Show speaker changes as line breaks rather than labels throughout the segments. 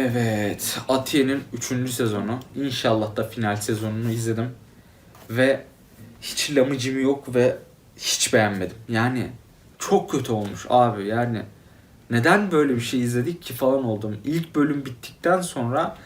Evet, Atiye'nin 3. sezonu. İnşallah da final sezonunu izledim. Ve hiç lamıcım yok ve hiç beğenmedim. Yani çok kötü olmuş abi yani. Neden böyle bir şey izledik ki falan oldum. İlk bölüm bittikten sonra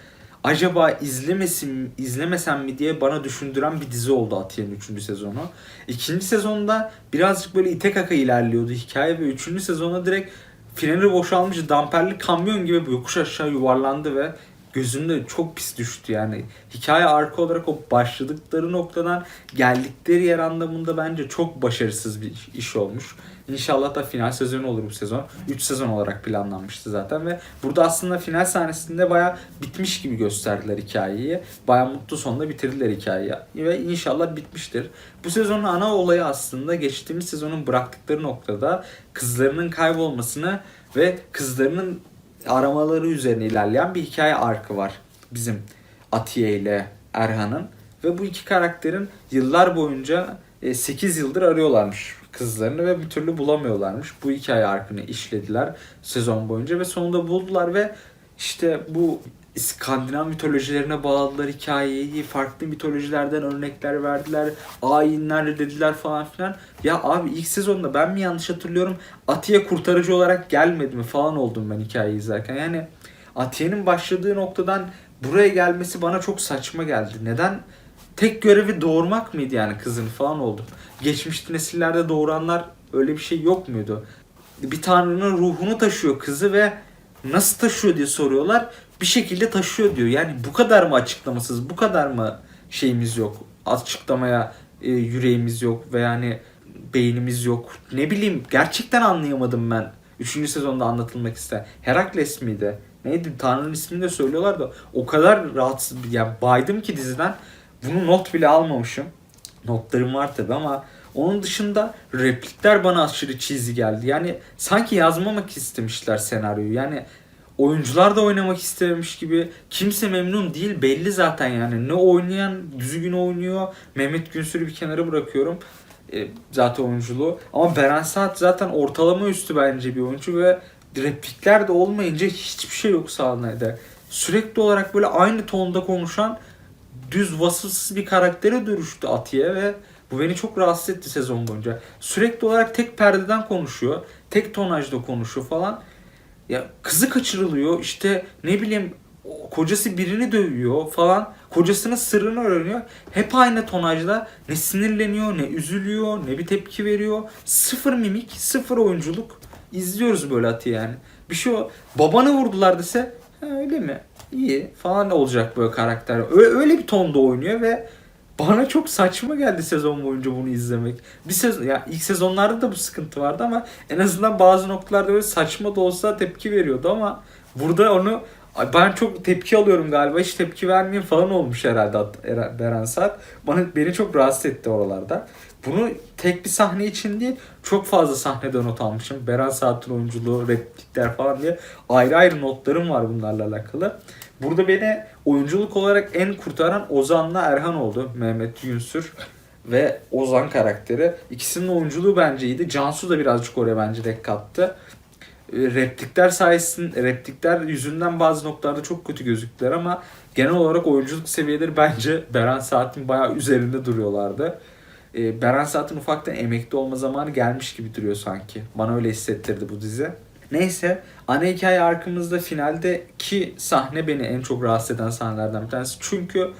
acaba izlemesin, izlemesem mi diye bana düşündüren bir dizi oldu Atiye'nin 3. sezonu. İkinci sezonda birazcık böyle ite kaka ilerliyordu hikaye ve 3. sezonda direkt freni boşalmış damperli kamyon gibi yokuş aşağı yuvarlandı ve gözümde çok pis düştü yani. Hikaye arka olarak o başladıkları noktadan geldikleri yer anlamında bence çok başarısız bir iş olmuş. İnşallah da final sezonu olur bu sezon. 3 sezon olarak planlanmıştı zaten ve burada aslında final sahnesinde baya bitmiş gibi gösterdiler hikayeyi. Baya mutlu sonunda bitirdiler hikayeyi ve inşallah bitmiştir. Bu sezonun ana olayı aslında geçtiğimiz sezonun bıraktıkları noktada kızlarının kaybolmasını ve kızlarının aramaları üzerine ilerleyen bir hikaye arkı var. Bizim Atiye ile Erhan'ın ve bu iki karakterin yıllar boyunca 8 yıldır arıyorlarmış kızlarını ve bir türlü bulamıyorlarmış. Bu hikaye arkını işlediler sezon boyunca ve sonunda buldular ve işte bu İskandinav mitolojilerine bağladılar hikayeyi. Farklı mitolojilerden örnekler verdiler. Ayinler dediler falan filan. Ya abi ilk sezonda ben mi yanlış hatırlıyorum? Atiye kurtarıcı olarak gelmedi mi falan oldum ben hikayeyi izlerken. Yani Atiye'nin başladığı noktadan buraya gelmesi bana çok saçma geldi. Neden? Tek görevi doğurmak mıydı yani kızını falan oldum. Geçmiş nesillerde doğuranlar öyle bir şey yok muydu? Bir tanrının ruhunu taşıyor kızı ve nasıl taşıyor diye soruyorlar. Bir şekilde taşıyor diyor. Yani bu kadar mı açıklamasız, bu kadar mı şeyimiz yok? Açıklamaya e, yüreğimiz yok ve yani beynimiz yok. Ne bileyim gerçekten anlayamadım ben. Üçüncü sezonda anlatılmak isteyen. Herakles miydi? Neydi? Tanrı'nın ismini de söylüyorlar da o kadar rahatsız yani baydım ki diziden bunu not bile almamışım. Notlarım var tabi ama onun dışında replikler bana aşırı cheesy geldi. Yani sanki yazmamak istemişler senaryoyu. Yani oyuncular da oynamak istememiş gibi. Kimse memnun değil belli zaten yani. Ne oynayan düzgün oynuyor. Mehmet Günsür'ü bir kenara bırakıyorum. E, zaten oyunculuğu. Ama Beren Saat zaten ortalama üstü bence bir oyuncu ve replikler de olmayınca hiçbir şey yok sahnede. Sürekli olarak böyle aynı tonda konuşan düz vasıfsız bir karaktere dönüştü Atiye ve bu beni çok rahatsız etti sezon boyunca. Sürekli olarak tek perdeden konuşuyor. Tek tonajda konuşuyor falan. Ya kızı kaçırılıyor işte ne bileyim kocası birini dövüyor falan. Kocasının sırrını öğreniyor. Hep aynı tonajda ne sinirleniyor, ne üzülüyor, ne bir tepki veriyor. Sıfır mimik, sıfır oyunculuk. İzliyoruz böyle Atiye yani. Bir şey o. Babanı vurdular dese öyle mi? İyi falan olacak böyle karakter. Öyle bir tonda oynuyor ve bana çok saçma geldi sezon boyunca bunu izlemek. Bir sezon ya ilk sezonlarda da bu sıkıntı vardı ama en azından bazı noktalarda böyle saçma da olsa tepki veriyordu ama burada onu ben çok tepki alıyorum galiba. Hiç tepki vermeyeyim falan olmuş herhalde Eren- Beren Saat. Bana beni çok rahatsız etti oralarda. Bunu tek bir sahne için değil, çok fazla sahnede not almışım. Beren Saat'in oyunculuğu, replikler falan diye ayrı ayrı notlarım var bunlarla alakalı. Burada beni oyunculuk olarak en kurtaran Ozan'la Erhan oldu. Mehmet Yünsür ve Ozan karakteri. İkisinin oyunculuğu bence iyiydi. Cansu da birazcık oraya bence renk kattı. E, replikler sayesinde replikler yüzünden bazı noktalarda çok kötü gözüktüler ama genel olarak oyunculuk seviyeleri bence Beren Saat'in bayağı üzerinde duruyorlardı. E, Beren Saat'in ufaktan emekli olma zamanı gelmiş gibi duruyor sanki. Bana öyle hissettirdi bu dizi. Neyse ana hikaye arkamızda finaldeki sahne beni en çok rahatsız eden sahnelerden bir tanesi. Çünkü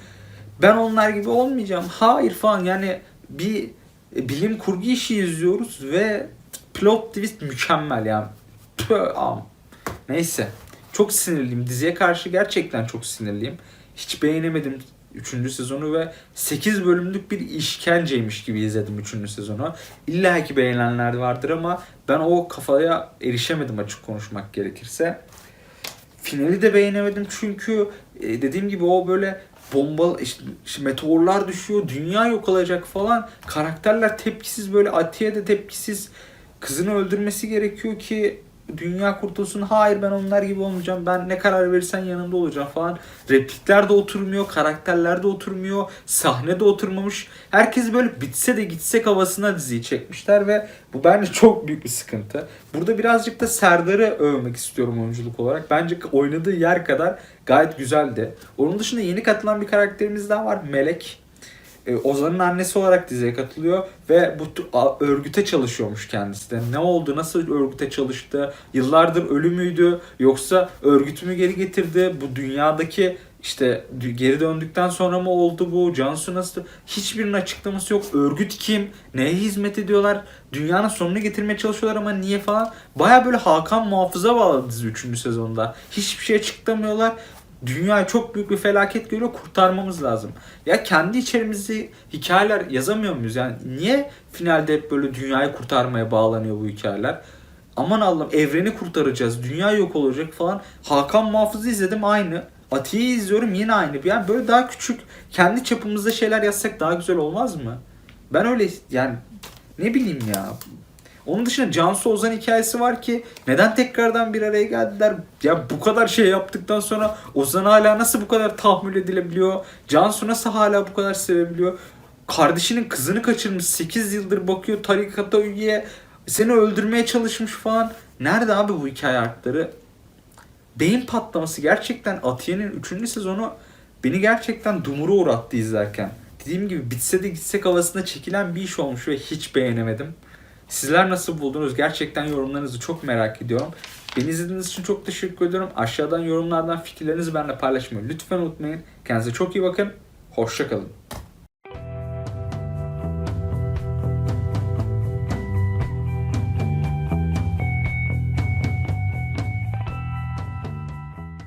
ben onlar gibi olmayacağım. Hayır falan yani bir bilim kurgu işi izliyoruz ve plot twist mükemmel yani. Tüh, am. Neyse. Çok sinirliyim. Diziye karşı gerçekten çok sinirliyim. Hiç beğenemedim 3. sezonu ve 8 bölümlük bir işkenceymiş gibi izledim 3. sezonu. İlla ki beğenenler vardır ama ben o kafaya erişemedim açık konuşmak gerekirse. Finali de beğenemedim çünkü e, dediğim gibi o böyle bomba işte meteorlar düşüyor, dünya yok olacak falan. Karakterler tepkisiz böyle Atiye de tepkisiz. Kızını öldürmesi gerekiyor ki dünya kurtulsun. Hayır ben onlar gibi olmayacağım. Ben ne karar verirsen yanında olacağım falan. Replikler de oturmuyor. Karakterler de oturmuyor. Sahne de oturmamış. Herkes böyle bitse de gitsek havasına diziyi çekmişler ve bu bence çok büyük bir sıkıntı. Burada birazcık da Serdar'ı övmek istiyorum oyunculuk olarak. Bence oynadığı yer kadar gayet güzeldi. Onun dışında yeni katılan bir karakterimiz daha var. Melek. Ee, Ozan'ın annesi olarak diziye katılıyor ve bu örgüte çalışıyormuş kendisi de. Ne oldu, nasıl örgüte çalıştı, yıllardır ölü müydü yoksa örgüt mü geri getirdi, bu dünyadaki işte geri döndükten sonra mı oldu bu, Cansu nasıl, hiçbirinin açıklaması yok. Örgüt kim, neye hizmet ediyorlar, dünyanın sonunu getirmeye çalışıyorlar ama niye falan. Baya böyle Hakan Muhafız'a bağlı dizi 3. sezonda. Hiçbir şey açıklamıyorlar. Dünyayı çok büyük bir felaket görüyor kurtarmamız lazım. Ya kendi içerimizi hikayeler yazamıyor muyuz? Yani niye finalde hep böyle dünyayı kurtarmaya bağlanıyor bu hikayeler? Aman Allah'ım evreni kurtaracağız. Dünya yok olacak falan. Hakan Muhafız'ı izledim aynı. Atiye'yi izliyorum yine aynı. Yani böyle daha küçük kendi çapımızda şeyler yazsak daha güzel olmaz mı? Ben öyle yani ne bileyim ya. Onun dışında Cansu Ozan hikayesi var ki neden tekrardan bir araya geldiler? Ya bu kadar şey yaptıktan sonra Ozan hala nasıl bu kadar tahammül edilebiliyor? Cansu nasıl hala bu kadar sevebiliyor? Kardeşinin kızını kaçırmış 8 yıldır bakıyor tarikata üye seni öldürmeye çalışmış falan. Nerede abi bu hikaye artları? Beyin patlaması gerçekten Atiye'nin 3. sezonu beni gerçekten dumura uğrattı izlerken. Dediğim gibi bitse de gitsek havasında çekilen bir iş olmuş ve hiç beğenemedim. Sizler nasıl buldunuz? Gerçekten yorumlarınızı çok merak ediyorum. Beni izlediğiniz için çok teşekkür ediyorum. Aşağıdan yorumlardan fikirlerinizi benimle paylaşmayı lütfen unutmayın. Kendinize çok iyi bakın. Hoşçakalın.